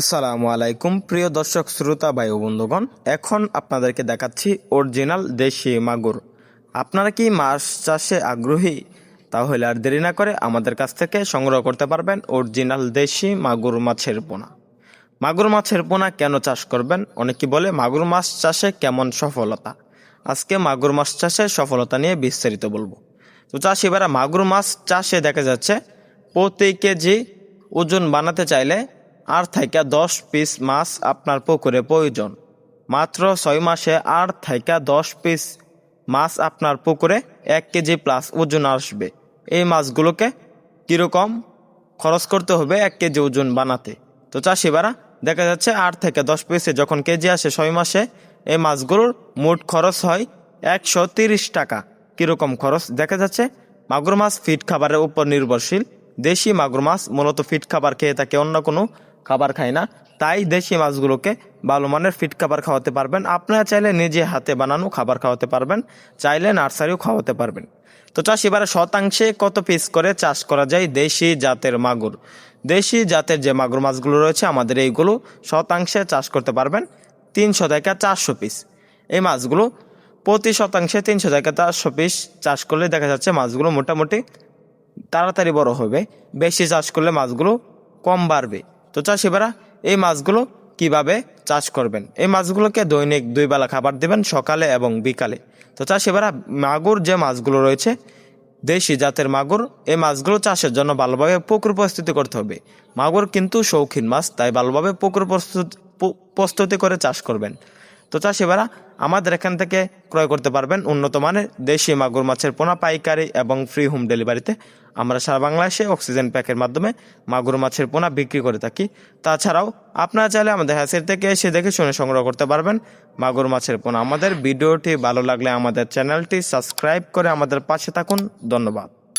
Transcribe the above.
আসসালামু আলাইকুম, প্রিয় দর্শক, শ্রোতা, ভাই বন্ধুগণ। এখন আপনাদেরকে দেখাচ্ছি অরিজিনাল দেশি মাগুর। আপনারা কি মাছ চাষে আগ্রহী? তাহলে আর দেরি না করে আমাদের কাছ থেকে সংগ্রহ করতে পারবেন অরিজিনাল দেশি মাগুর মাছের পোনা। মাগুর মাছের পোনা কেন চাষ করবেন? অনেকে বলে মাগুর মাছ চাষে কেমন সফলতা? আজকে মাগুর মাছ চাষে সফলতা নিয়ে বিস্তারিত বলব। তো চাষিবারা মাগুর মাছ চাষে দেখা যাচ্ছে, প্রতি কেজি ওজন বানাতে চাইলে আট থেকে দশ পিস মাছ আপনার পুকুরে প্রয়োজন। মাত্র ছয় মাসে আট থেকে দশ পিস মাছ আপনার পুকুরে এক কেজি প্লাস ওজন আসবে। এই মাছগুলোকে কীরকম খরচ করতে হবে এক কেজি ওজন বানাতে? তো চাষিবারা দেখা যাচ্ছে আট থেকে দশ পিসে যখন কেজি আসে ছয় মাসে, এই মাছগুলোর মোট খরচ হয় একশো তিরিশ টাকা। কীরকম খরচ? দেখা যাচ্ছে মাগুর মাছ ফিট খাবারের উপর নির্ভরশীল। দেশি মাগুর মাছ মূলত ফিট খাবার খেয়ে থাকে অন্য কোনো খাবার খায় না, তাই দেশি মাছগুলোকে ভালো মানের ফিট খাবার খাওয়াতে পারবেন। আপনারা চাইলে নিজে হাতে বানানো খাবার খাওয়াতে পারবেন, চাইলে নার্সারিও খাওয়াতে পারবেন। তো চাষিবারে শতাংশে কত পিস করে চাষ করা যায়? দেশি জাতের মাগুর। দেশি জাতের যে মাগুর মাছগুলো রয়েছে, আমাদের এইগুলো শতাংশে চাষ করতে পারবেন তিনশো থেকে চারশো পিস এই মাছগুলো প্রতি শতাংশে তিনশো থেকে চারশো পিস চাষ করলে দেখা যাচ্ছে মাছগুলো মোটামুটি তাড়াতাড়ি বড় হবে। বেশি চাষ করলে মাছগুলো কম বাড়বে। তো চাষিবারা এই মাছগুলো কীভাবে চাষ করবেন? এই মাছগুলোকে দৈনিক দুই বেলা খাবার দেবেন সকালে এবং বিকালে। তো চাষিবারা মাগুর যে মাছগুলো রয়েছে, দেশি জাতের মাগুর, এই মাছগুলো চাষের জন্য ভালোভাবে পুকুর প্রস্তুতি করতে হবে। মাগুর কিন্তু শৌখিন মাছ, তাই ভালোভাবে পুকুর প্রস্তুত প্রস্তুতি করে চাষ করবেন। তো চাষিবারা আমাদের এখান থেকে ক্রয় করতে পারবেন উন্নত মানের দেশি মাগুর মাছের পোনা, পাইকারি এবং ফ্রি হোম ডেলিভারিতে আমরা সারা বাংলাদেশে অক্সিজেন প্যাকের মাধ্যমে মাগুর মাছের পোনা বিক্রি করে থাকি। তাছাড়াও আপনারা চাইলে আমাদের হ্যাসের থেকে এসে দেখে শুনে সংগ্রহ করতে পারবেন মাগুর মাছের পোনা। আমাদের ভিডিওটি ভালো লাগলে আমাদের চ্যানেলটি সাবস্ক্রাইব করে আমাদের পাশে থাকুন। ধন্যবাদ।